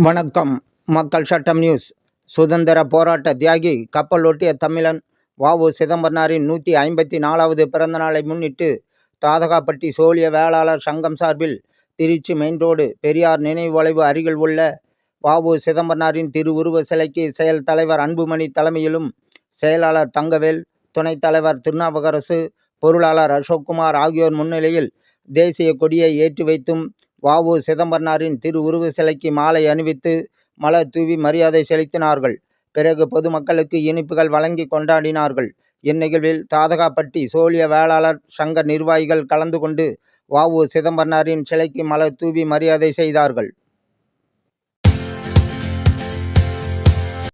வணக்கம் மக்கள் சட்டம் நியூஸ் சுதந்திர போராட்ட தியாகி கப்பலோட்டிய தமிழன் வ.உ. சிதம்பரனாரின் நூற்றி ஐம்பத்தி நாலாவது பிறந்த நாளை முன்னிட்டு தாதகாப்பட்டி சோழிய வேளாளர் சங்கம் சார்பில் திருச்சி மெயின் ரோடு பெரியார் நினைவு வளைவு அருகில் உள்ள வ.உ. சிதம்பரனாரின் திருவுருவ சிலைக்கு செயல் தலைவர் அன்புமணி தலைமையிலும் செயலாளர் தங்கவேல் துணைத் தலைவர் திருநாவுக்கரசு பொருளாளர் அசோக்குமார் ஆகியோர் முன்னிலையில் தேசிய கொடியை ஏற்றி வைத்தும் வ.உ. சிதம்பரனாரின் திருவுருவ சிலைக்கு மாலை அணிவித்து மலர் தூவி மரியாதை செலுத்தினார்கள். பிறகு பொதுமக்களுக்கு இனிப்புகள் வழங்கி கொண்டாடினார்கள். இந்நிகழ்வில் தாதகாப்பட்டி சோழிய வேளாளர் சங்க நிர்வாகிகள் கலந்து கொண்டு வ.உ. சிதம்பரனாரின் சிலைக்கு மலர் தூவி மரியாதை செய்தார்கள்.